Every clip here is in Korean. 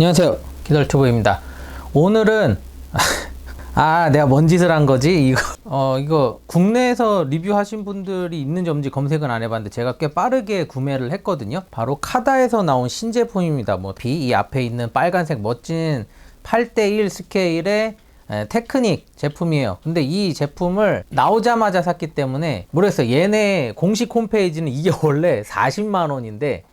안녕하세요. 기덜튜브입니다. 오늘은 아 내가 뭔 짓을 한 거지 이거 어 이거 국내에서 리뷰하신 분들이 있는지 없는지 검색은 안 해봤는데 제가 꽤 빠르게 구매를 했거든요. 바로 카다에서 나온 신제품입니다. 뭐 B 이 앞에 있는 빨간색 멋진 8대1 스케일의 에, 테크닉 제품이에요. 근데 이 제품을 나오자마자 샀기 때문에 모르겠어요. 얘네 공식 홈페이지는 이게 원래 40만 원인데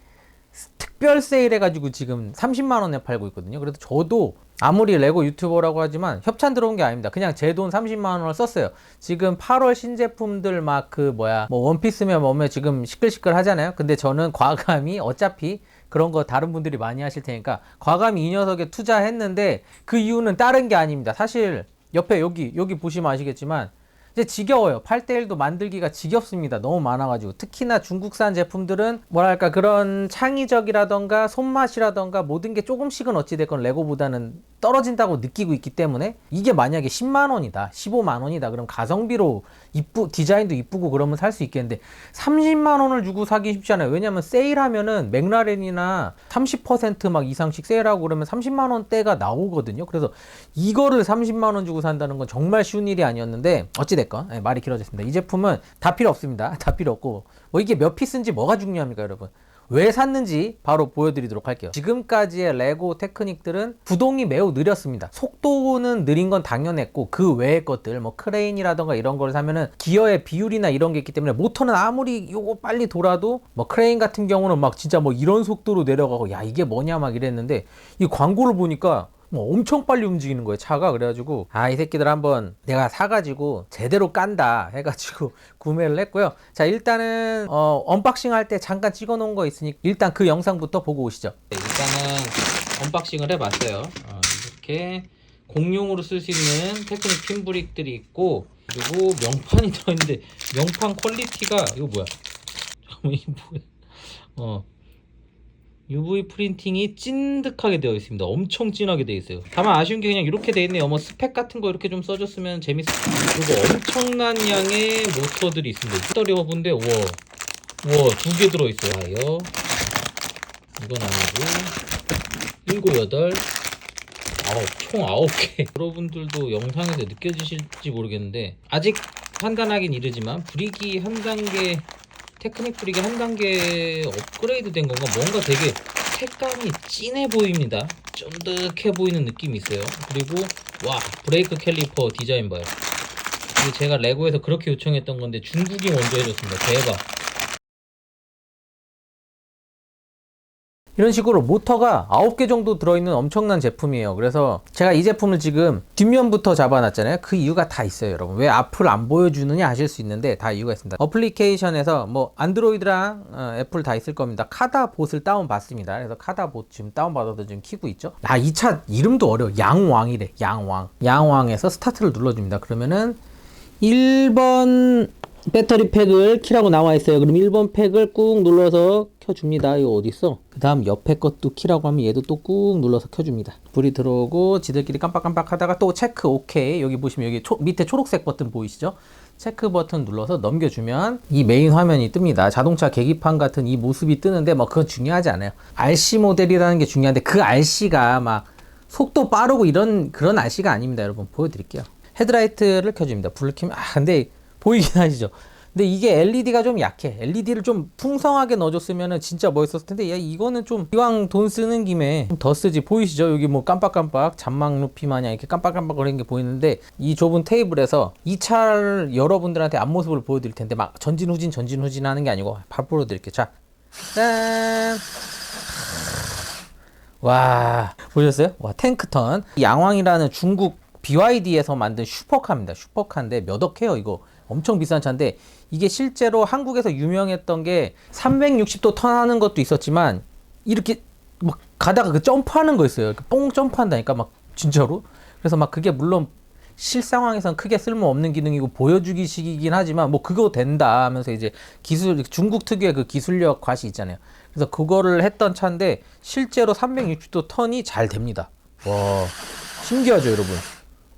특별 세일 해가지고 지금 30만 원에 팔고 있거든요. 그래서 저도 아무리 레고 유튜버라고 하지만 협찬 들어온 게 아닙니다. 그냥 제 돈 30만 원을 썼어요. 지금 8월 신제품들 막 그 뭐야 뭐 원피스면 뭐면 지금 시끌시끌 하잖아요. 근데 저는 과감히 어차피 그런 거 다른 분들이 많이 하실 테니까 과감히 이 녀석에 투자했는데 그 이유는 다른 게 아닙니다. 사실 옆에 여기 여기 보시면 아시겠지만 이제 지겨워요. 8대1도 만들기가 지겹습니다. 너무 많아가지고. 특히나 중국산 제품들은 뭐랄까 그런 창의적이라던가 손맛이라던가 모든 게 조금씩은 어찌됐건 레고보다는 떨어진다고 느끼고 있기 때문에 이게 만약에 10만 원이다, 15만 원이다, 그럼 가성비로 이쁘, 디자인도 이쁘고 그러면 살 수 있겠는데 30만 원을 주고 사기 쉽지 않아요. 왜냐면 세일하면은 맥라렌이나 30%막 이상씩 세일하고 그러면 30만 원대가 나오거든요. 그래서 이거를 30만 원 주고 산다는 건 정말 쉬운 일이 아니었는데 어찌됐건 예, 말이 길어졌습니다. 이 제품은 다 필요 없습니다. 다 필요 없고 뭐 이게 몇 피스인지 뭐가 중요합니까, 여러분? 왜 샀는지 바로 보여드리도록 할게요. 지금까지의 레고 테크닉들은 구동이 매우 느렸습니다. 속도는 느린 건 당연했고 그 외의 것들 뭐 크레인이라던가 이런 걸 사면은 기어의 비율이나 이런 게 있기 때문에 모터는 아무리 요거 빨리 돌아도 뭐 크레인 같은 경우는 막 진짜 뭐 이런 속도로 내려가고 야 이게 뭐냐 막 이랬는데 이 광고를 보니까 뭐 엄청 빨리 움직이는 거예요 차가. 그래가지고 아 이 새끼들 한번 내가 사가지고 제대로 깐다 해가지고 구매를 했고요. 자 일단은 어, 언박싱 할 때 잠깐 찍어 놓은 거 있으니 일단 그 영상부터 보고 오시죠. 네, 일단은 언박싱을 해봤어요. 어, 이렇게 공용으로 쓸 수 있는 테크닉 핀 브릭들이 있고 그리고 명판이 들어있는데 명판 퀄리티가 이거 뭐야? 이게 뭐야 어 UV 프린팅이 찐득하게 되어 있습니다. 엄청 진하게 되어 있어요. 다만 아쉬운 게 그냥 이렇게 되어 있네요. 뭐 스펙 같은 거 이렇게 좀 써줬으면 재밌을 그리고 엄청난 양의 모터들이 있습니다. 떨려 본데 우와 우와 두 개 들어있어요. 이건 아니고 일곱 여덟 아홉 총 아홉 개. 여러분들도 영상에서 느껴지실지 모르겠는데 아직 판단하긴 이르지만 브릭이 한 단계 테크닉 브릭이 한 단계 업그레이드 된 건가? 뭔가 되게 색감이 진해 보입니다. 쫀득해 보이는 느낌이 있어요. 그리고 와 브레이크 캘리퍼 디자인 봐요. 이게 제가 레고에서 그렇게 요청했던 건데 중국이 먼저 해줬습니다. 대박 이런 식으로 모터가 9개 정도 들어있는 엄청난 제품이에요. 그래서 제가 이 제품을 지금 뒷면부터 잡아놨잖아요. 그 이유가 다 있어요, 여러분. 왜 앞을 안 보여주느냐 하실 수 있는데 다 이유가 있습니다. 어플리케이션에서 뭐 안드로이드랑 어, 애플 다 있을 겁니다. 카다봇을 다운받습니다. 그래서 카다봇 지금 다운받아도 지금 키고 있죠. 아, 이 차 이름도 어려워. 양왕이래. 양왕. 양왕에서 스타트를 눌러줍니다. 그러면은 1번 배터리 팩을 키라고 나와 있어요. 그럼 1번 팩을 꾹 눌러서 켜줍니다. 이거 어디 있어? 그 다음 옆에 것도 키라고 하면 얘도 또 꾹 눌러서 켜줍니다. 불이 들어오고 지들끼리 깜빡깜빡 하다가 또 체크 오케이. 여기 보시면 여기 초, 밑에 초록색 버튼 보이시죠? 체크 버튼 눌러서 넘겨주면 이 메인 화면이 뜹니다. 자동차 계기판 같은 이 모습이 뜨는데 뭐 그건 중요하지 않아요. RC 모델이라는 게 중요한데 그 RC가 막 속도 빠르고 이런 그런 RC가 아닙니다. 여러분 보여드릴게요. 헤드라이트를 켜줍니다. 불을 켜면 아 근데 보이긴 하시죠. 근데 이게 LED가 좀 약해. LED를 좀 풍성하게 넣어줬으면 진짜 멋있었을 텐데, 야, 이거는 좀, 이왕 돈 쓰는 김에 좀더 쓰지. 보이시죠? 여기 뭐 깜빡깜빡, 잔망 루피 마냥 이렇게 깜빡깜빡 거리는 게 보이는데, 이 좁은 테이블에서 이 차를 여러분들한테 앞모습을 보여드릴 텐데, 막 전진후진, 전진후진 하는 게 아니고, 바로 보여드릴게요. 자, 짠! 와, 보셨어요? 와, 탱크턴. 양왕이라는 중국 BYD에서 만든 슈퍼카입니다. 슈퍼카인데 몇 억 해요, 이거. 엄청 비싼 차인데 이게 실제로 한국에서 유명했던 게 360도 턴하는 것도 있었지만 이렇게 막 가다가 그 점프하는 거 있어요. 이렇게 뽕 점프한다니까 막 진짜로. 그래서 막 그게 물론 실 상황에선 크게 쓸모없는 기능이고 보여주기식이긴 하지만 뭐 그거 된다 하면서 이제 기술 중국 특유의 그 기술력 과시 있잖아요. 그래서 그거를 했던 차인데 실제로 360도 턴이 잘 됩니다. 와 신기하죠, 여러분.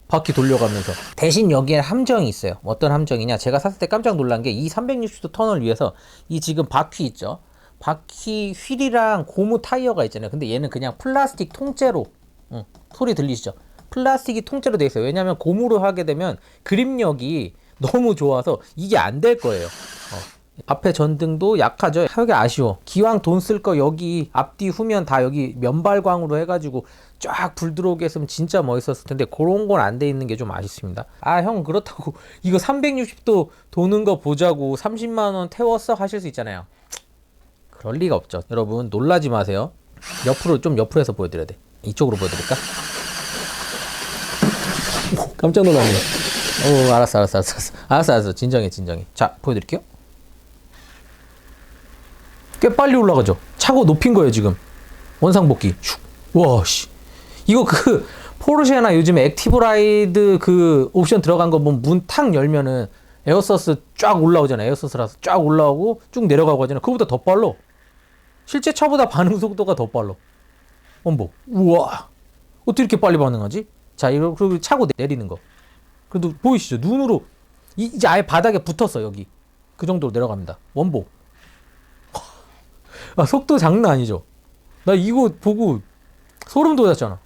바퀴 돌려가면서 대신 여기에 함정이 있어요 어떤 함정이냐 제가 샀을 때 깜짝 놀란 게 이 360도 턴을 위해서 이 지금 바퀴 있죠 바퀴 휠이랑 고무 타이어가 있잖아요. 근데 얘는 그냥 플라스틱 통째로 응, 소리 들리시죠? 플라스틱이 통째로 돼 있어요. 왜냐하면 고무로 하게 되면 그립력이 너무 좋아서 이게 안 될 거예요. 어. 앞에 전등도 약하죠. 하기 아쉬워. 기왕 돈 쓸 거 여기 앞뒤 후면 다 여기 면발광으로 해가지고 쫙 불 들어오게 했으면 진짜 멋있었을 텐데 그런 건 안 돼 있는 게 좀 아쉽습니다. 아 형 그렇다고 이거 360도 도는 거 보자고 30만 원 태웠어 하실 수 있잖아요. 그럴 리가 없죠. 여러분 놀라지 마세요. 옆으로 좀 옆으로 해서 보여드려야 돼. 이쪽으로 보여드릴까? 오, 깜짝 놀랐네. 오 알았어 알았어 알았어 알았어 알았어 진정해 진정해. 자 보여드릴게요. 꽤 빨리 올라가죠. 차고 높인 거예요 지금. 원상복귀. 슉. 와 씨. 이거 그 포르쉐나 요즘에 액티브라이드 그 옵션 들어간 거 보면 문 탁 열면은 에어서스 쫙 올라오잖아요. 에어서스라서 쫙 올라오고 쭉 내려가고 하잖아요. 그거보다 더 빨라. 실제 차보다 반응 속도가 더 빨라. 원복. 우와. 어떻게 이렇게 빨리 반응하지? 자, 이거 그리고 차고 내리는 거. 그래도 보이시죠? 눈으로 이- 이제 아예 바닥에 붙었어 여기. 그 정도로 내려갑니다. 원복. 아, 속도 장난 아니죠? 나 이거 보고 소름 돋았잖아.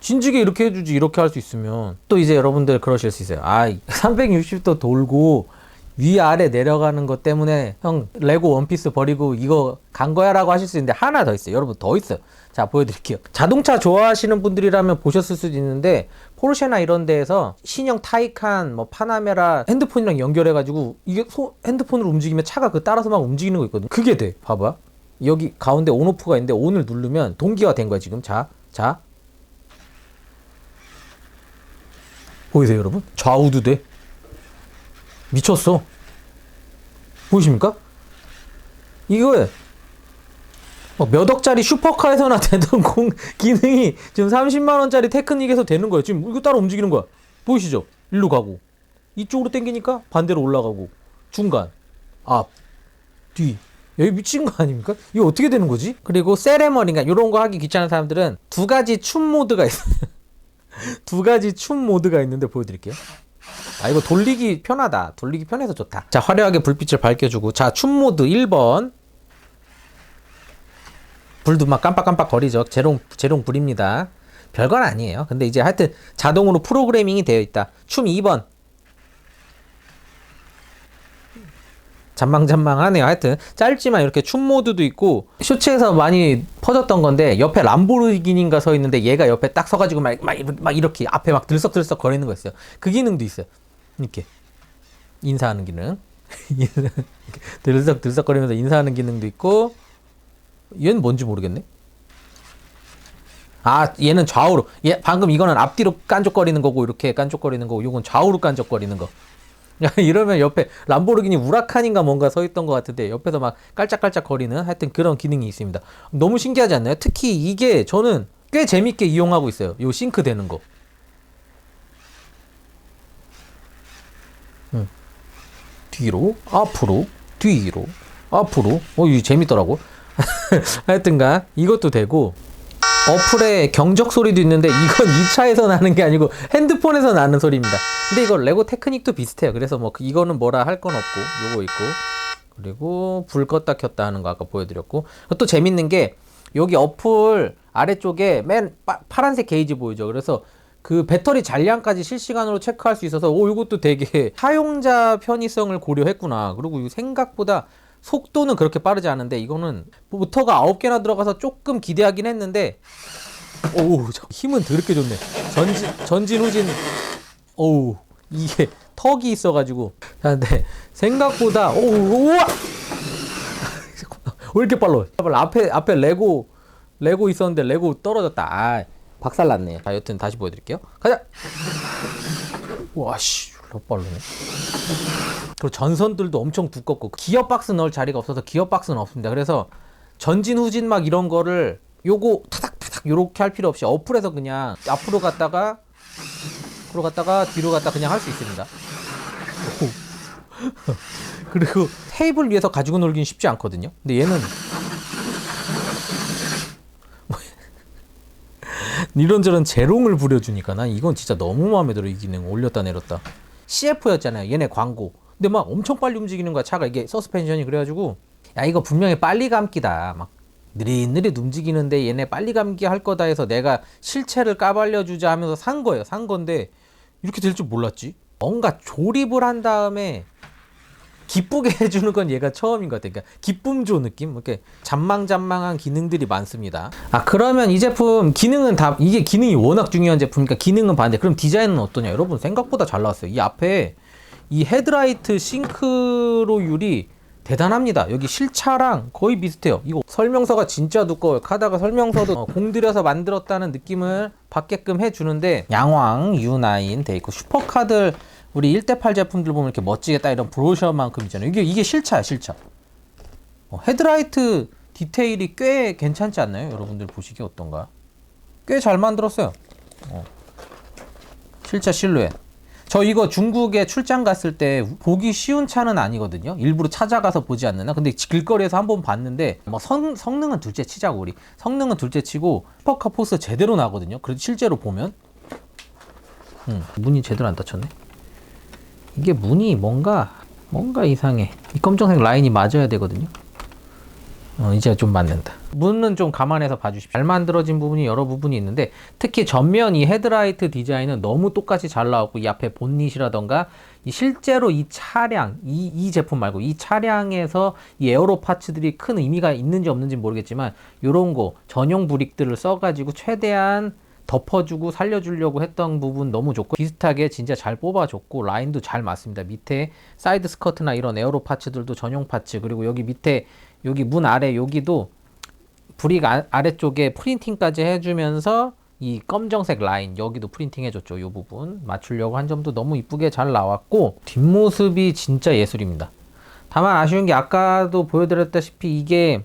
진지게 이렇게 해주지 이렇게 할 수 있으면 또 이제 여러분들 그러실 수 있어요. 아 360도 돌고 위아래 내려가는 것 때문에 형 레고 원피스 버리고 이거 간 거야 라고 하실 수 있는데 하나 더 있어요. 여러분 더 있어요. 자 보여드릴게요. 자동차 좋아하시는 분들이라면 보셨을 수도 있는데 포르쉐나 이런 데에서 신형 타이칸 뭐 파나메라 핸드폰이랑 연결해가지고 이게 소, 핸드폰으로 움직이면 차가 그 따라서 막 움직이는 거 있거든. 그게 돼. 봐봐. 여기 가운데 온오프가 있는데 온을 누르면 동기화 된 거야 지금. 자, 자. 보이세요 여러분? 좌우도 돼. 미쳤어. 보이십니까? 이거 어, 몇 억짜리 슈퍼카에서나 되던 공 기능이 지금 30만 원짜리 테크닉에서 되는 거예요. 지금 이거 따라 움직이는 거야. 보이시죠? 일로 가고 이쪽으로 당기니까 반대로 올라가고 중간 앞 뒤. 여기 미친 거 아닙니까? 이거 어떻게 되는 거지? 그리고 세레머니가 이런 거 하기 귀찮은 사람들은 두 가지 춤 모드가 있어요. 두 가지 춤 모드가 있는데 보여드릴게요. 아 이거 돌리기 편하다. 돌리기 편해서 좋다. 자 화려하게 불빛을 밝혀주고 자 춤 모드 1번 불도 막 깜빡깜빡 거리죠. 재롱 재롱 불입니다. 별건 아니에요. 근데 이제 하여튼 자동으로 프로그래밍이 되어 있다. 춤 2번 잔망잔망하네요. 하여튼 짧지만 이렇게 춤 모드도 있고 쇼츠에서 많이 퍼졌던 건데 옆에 람보르기니인가 서 있는데 얘가 옆에 딱 서가지고 막, 막, 막 이렇게 앞에 막 들썩들썩 거리는 거 있어요. 그 기능도 있어요. 이렇게 인사하는 기능, 들썩들썩거리면서 인사하는 기능도 있고 얘는 뭔지 모르겠네. 아 얘는 좌우로 얘 방금 이거는 앞뒤로 깐족거리는 거고 이렇게 깐족거리는 거고 이건 좌우로 깐족거리는 거. 야, 이러면 옆에 람보르기니 우라칸인가 뭔가 서 있던 것 같은데 옆에서 막 깔짝깔짝 거리는 하여튼 그런 기능이 있습니다. 너무 신기하지 않나요? 특히 이게 저는 꽤 재밌게 이용하고 있어요. 요 싱크 되는 거. 음. 뒤로, 앞으로, 뒤로, 앞으로. 어, 이거 재밌더라고. 하여튼간 이것도 되고 어플에 경적 소리도 있는데 이건 이 차에서 나는 게 아니고 핸드폰에서 나는 소리입니다. 근데 이거 레고 테크닉도 비슷해요. 그래서 뭐 그- 이거는 뭐라 할 건 없고 요거 있고 그리고 불 껐다 켰다 하는 거 아까 보여드렸고 또 재밌는 게 여기 어플 아래쪽에 맨 파, 파란색 게이지 보이죠. 그래서 그 배터리 잔량까지 실시간으로 체크할 수 있어서 오 이것도 되게 사용자 편의성을 고려했구나. 그리고 생각보다 속도는 그렇게 빠르지 않은데 이거는 모터가 9개나 들어가서 조금 기대하긴 했는데 오 힘은 더럽게 좋네. 전진 전진 후진 오 이게 턱이 있어가지고 자, 근데 생각보다 오 우와 왜 이렇게? 빨라. 앞에 앞에 레고 레고 있었는데 레고 떨어졌다. 아 박살났네. 자 여튼 다시 보여드릴게요. 가자. 와씨 빠르네. 그리고 전선들도 엄청 두껍고 기어 박스 넣을 자리가 없어서 기어 박스는 없습니다. 그래서 전진 후진 막 이런 거를 요거 타닥타닥 요렇게 할 필요 없이 어플에서 그냥 앞으로 갔다가 앞으로 갔다가 뒤로 갔다 그냥 할 수 있습니다. 오. 그리고 테이블 위에서 가지고 놀긴 쉽지 않거든요. 근데 얘는 이런저런 재롱을 부려주니까 난 이건 진짜 너무 마음에 들어 이 기능 올렸다 내렸다 CF였잖아요. 얘네 광고. 근데 막 엄청 빨리 움직이는 거야 차가. 이게 서스펜션이 그래가지고 야 이거 분명히 빨리 감기다. 막 느릿느릿 움직이는데 얘네 빨리 감기 할 거다 해서 내가 실체를 까발려 주자 하면서 산 거예요. 산 건데 이렇게 될 줄 몰랐지? 뭔가 조립을 한 다음에 기쁘게 해주는 건 얘가 처음인 것 같아요. 그러니까 기쁨조 느낌? 이렇게 잔망잔망한 기능들이 많습니다. 아, 그러면 이 제품 기능은 다, 이게 기능이 워낙 중요한 제품이니까 기능은 봤는데 그럼 디자인은 어떠냐? 여러분 생각보다 잘 나왔어요. 이 앞에 이 헤드라이트 싱크로율이 대단합니다. 여기 실차랑 거의 비슷해요. 이거 설명서가 진짜 두꺼워요. 카다가 설명서도 어, 공들여서 만들었다는 느낌을 받게끔 해주는데 양왕 U9 돼 있고 슈퍼카들 우리 1대8 제품들 보면 이렇게 멋지게 딱 이런 브로셔만큼 있잖아요. 이게 이게 실차야 실차. 어, 헤드라이트 디테일이 꽤 괜찮지 않나요? 여러분들 보시기 어떤가? 꽤 잘 만들었어요. 어. 실차 실루엣. 저 이거 중국에 출장 갔을 때 보기 쉬운 차는 아니거든요. 일부러 찾아가서 보지 않느나. 근데 길거리에서 한 번 봤는데 뭐 성, 성능은 둘째 치자고 우리. 성능은 둘째 치고 슈퍼카 포스 제대로 나거든요. 그래도 실제로 보면 음, 문이 제대로 안 닫혔네. 이게 문이 뭔가 뭔가 이상해. 이 검정색 라인이 맞아야 되거든요. 어, 이제 좀 맞는다. 문은 좀 감안해서 봐주십시오. 잘 만들어진 부분이 여러 부분이 있는데 특히 전면 이 헤드라이트 디자인은 너무 똑같이 잘 나왔고 이 앞에 본닛이라던가 이 실제로 이 차량 이, 이 제품 말고 이 차량에서 이 에어로 파츠들이 큰 의미가 있는지 없는지 모르겠지만 이런 거 전용 브릭들을 써가지고 최대한 덮어주고 살려주려고 했던 부분 너무 좋고 비슷하게 진짜 잘 뽑아줬고 라인도 잘 맞습니다. 밑에 사이드 스커트나 이런 에어로 파츠들도 전용 파츠 그리고 여기 밑에 여기 문 아래 여기도 브릭 아, 아래쪽에 프린팅까지 해주면서 이 검정색 라인 여기도 프린팅 해줬죠. 이 부분 맞추려고 한 점도 너무 이쁘게 잘 나왔고 뒷모습이 진짜 예술입니다. 다만 아쉬운 게 아까도 보여드렸다시피 이게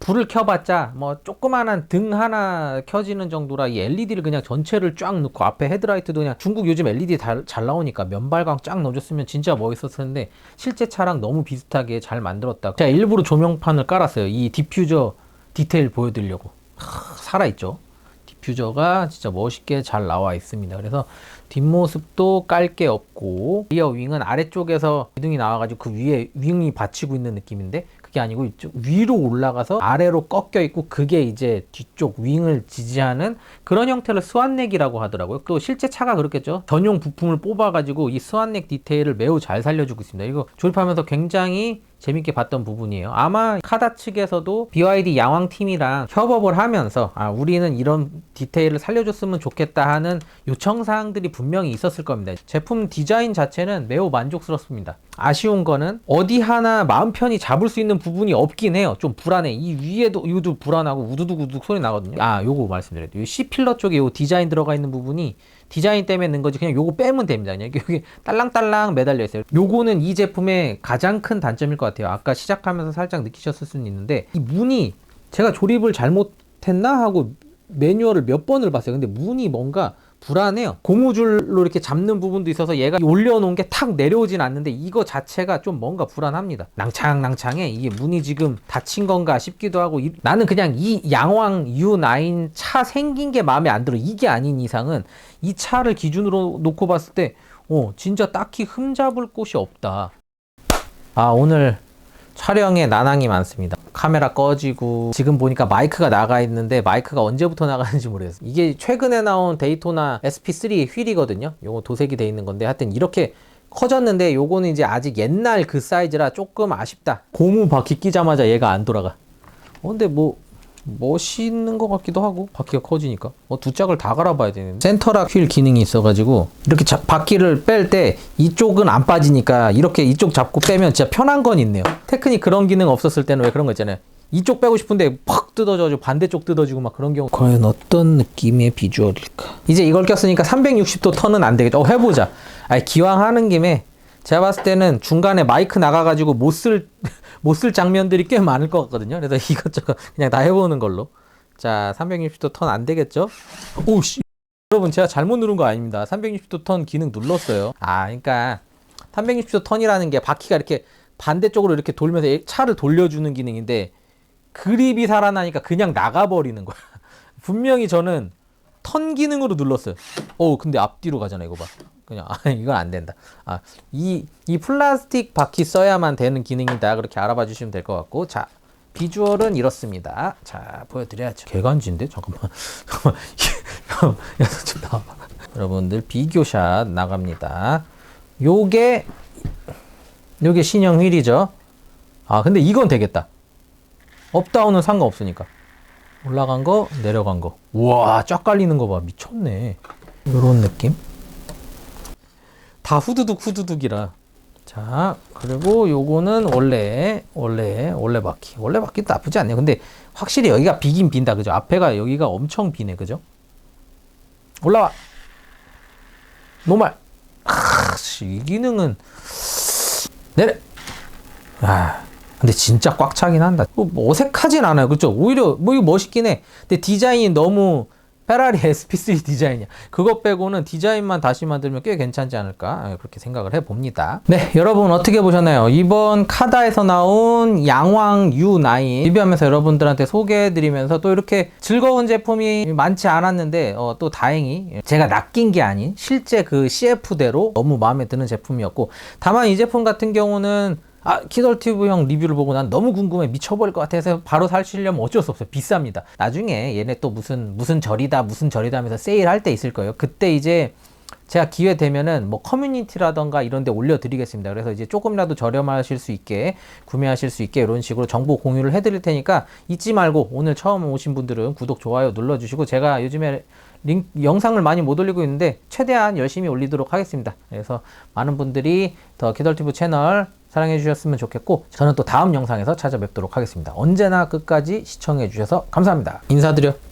불을 켜봤자 뭐 조그만한 등 하나 켜지는 정도라 이 LED를 그냥 전체를 쫙 넣고 앞에 헤드라이트도 그냥 중국 요즘 LED 다, 잘 나오니까 면발광 쫙 넣어줬으면 진짜 멋있었을 텐데 실제 차랑 너무 비슷하게 잘 만들었다. 제가 일부러 조명판을 깔았어요. 이 디퓨저 디테일 보여드리려고. 하, 살아있죠. 디퓨저가 진짜 멋있게 잘 나와 있습니다. 그래서 뒷모습도 깔 게 없고 리어 윙은 아래쪽에서 기둥이 나와가지고 그 위에 윙이 받치고 있는 느낌인데 그게 아니고 이쪽 위로 올라가서 아래로 꺾여 있고 그게 이제 뒤쪽 윙을 지지하는 그런 형태를 스완넥이라고 하더라고요. 또 실제 차가 그렇겠죠. 전용 부품을 뽑아가지고 이 스완넥 디테일을 매우 잘 살려주고 있습니다. 이거 조립하면서 굉장히 재밌게 봤던 부분이에요. 아마 카다 측에서도 BYD 양왕 팀이랑 협업을 하면서 아 우리는 이런 디테일을 살려줬으면 좋겠다 하는 요청 사항들이 분명히 있었을 겁니다. 제품 디자인 자체는 매우 만족스럽습니다. 아쉬운 거는 어디 하나 마음 편히 잡을 수 있는 부분이 없긴 해요. 좀 불안해. 이 위에도 이것도 불안하고 우두둑우두둑 소리 나거든요. 아 요거 말씀드려요. 이 C 필러 쪽에 요 디자인 들어가 있는 부분이 디자인 때문에 넣은 거지 그냥 요거 빼면 됩니다. 그냥 여기 딸랑딸랑 매달려 있어요. 요거는 이 제품의 가장 큰 단점일 것 같아요. 아까 시작하면서 살짝 느끼셨을 수는 있는데 이 문이 제가 조립을 잘못했나 하고 매뉴얼을 몇 번을 봤어요. 근데 문이 뭔가 불안해요. 고무줄로 이렇게 잡는 부분도 있어서 얘가 올려놓은 게 탁 내려오진 않는데 이거 자체가 좀 뭔가 불안합니다. 낭창낭창해. 이게 문이 지금 닫힌 건가 싶기도 하고 이- 나는 그냥 이 양왕 U9 차 생긴 게 마음에 안 들어. 이게 아닌 이상은 이 차를 기준으로 놓고 봤을 때 어, 진짜 딱히 흠잡을 곳이 없다. 아, 오늘 촬영에 난항이 많습니다. 카메라 꺼지고 지금 보니까 마이크가 나가 있는데 마이크가 언제부터 나가는지 모르겠어요. 이게 최근에 나온 데이토나 SP3 휠이거든요. 요거 도색이 돼 있는 건데 하여튼 이렇게 커졌는데 요거는 이제 아직 옛날 그 사이즈라 조금 아쉽다. 고무 바퀴 끼자마자 얘가 안 돌아가. 어, 근데 뭐 멋있는 것 같기도 하고 바퀴가 커지니까. 뭐두 짝을 다 갈아봐야 되는데. 센터락 휠 기능이 있어가지고 이렇게 자- 바퀴를 뺄 때 이쪽은 안 빠지니까 이렇게 이쪽 잡고 빼면 진짜 편한 건 있네요. 테크닉 그런 기능 없었을 때는 왜 그런 거 있잖아요. 이쪽 빼고 싶은데 팍 뜯어져가지고 반대쪽 뜯어지고 막 그런 경우. 과연 어떤 느낌의 비주얼일까? 이제 이걸 꼈으니까 360도 턴은 안 되겠죠. 어 해보자. 아니 기왕 하는 김에 제가 봤을 때는 중간에 마이크 나가가지고 못 쓸 못 쓸 장면들이 꽤 많을 것 같거든요. 그래서 이것저것 그냥 다 해보는 걸로. 자, 360도 턴 안 되겠죠? 오씨. 여러분, 제가 잘못 누른 거 아닙니다. 360도 턴 기능 눌렀어요. 아, 그러니까 360도 턴이라는 게 바퀴가 이렇게 반대쪽으로 이렇게 돌면서 차를 돌려주는 기능인데 그립이 살아나니까 그냥 나가버리는 거야. 분명히 저는 턴 기능으로 눌렀어요. 어, 근데 앞뒤로 가잖아, 이거 봐. 그냥 아 이건 안 된다. 아이이 이 플라스틱 바퀴 써야만 되는 기능이다. 그렇게 알아봐 주시면 될 것 같고 자 비주얼은 이렇습니다. 자 보여드려야죠. 개간지인데 잠깐만 잠깐만 좀 나와봐. 여러분들 비교샷 나갑니다. 요게 요게 신형 휠이죠. 아 근데 이건 되겠다. 업다운은 상관없으니까. 올라간 거, 내려간 거. 우와, 쫙 깔리는 거 봐. 미쳤네. 요런 느낌. 다 후두둑 후두둑이라. 자, 그리고 요거는 원래, 원래, 원래 바퀴. 원래 바퀴도 나쁘지 않네요. 근데 확실히 여기가 비긴 빈다. 그죠? 앞에가 여기가 엄청 비네. 그죠? 올라와. 노말. 아, 씨, 이 기능은 내려. 아, 근데 진짜 꽉 차긴 한다. 뭐 어색하진 않아요. 그렇죠? 오히려 뭐 이거 멋있긴 해. 근데 디자인이 너무 페라리 SP3 디자인이야. 그것 빼고는 디자인만 다시 만들면 꽤 괜찮지 않을까 그렇게 생각을 해봅니다. 네, 여러분 어떻게 보셨나요? 이번 카다에서 나온 양왕 U9 리뷰하면서 여러분들한테 소개해드리면서 또 이렇게 즐거운 제품이 많지 않았는데 어, 또 다행히 제가 낚인 게 아닌 실제 그 CF대로 너무 마음에 드는 제품이었고 다만 이 제품 같은 경우는 아, 키덜튜브 형 리뷰를 보고 난 너무 궁금해 미쳐버릴 것 같아서 바로 사시려면 어쩔 수 없어요. 비쌉니다. 나중에 얘네 또 무슨, 무슨 절이다, 무슨 절이다 하면서 세일할 때 있을 거예요. 그때 이제 제가 기회 되면은 뭐 커뮤니티라던가 이런 데 올려드리겠습니다. 그래서 이제 조금이라도 저렴하실 수 있게 구매하실 수 있게 이런 식으로 정보 공유를 해드릴 테니까 잊지 말고 오늘 처음 오신 분들은 구독, 좋아요 눌러주시고 제가 요즘에 링, 영상을 많이 못 올리고 있는데 최대한 열심히 올리도록 하겠습니다. 그래서 많은 분들이 더 키덜티브 채널 사랑해 주셨으면 좋겠고 저는 또 다음 영상에서 찾아뵙도록 하겠습니다. 언제나 끝까지 시청해 주셔서 감사합니다. 인사드려.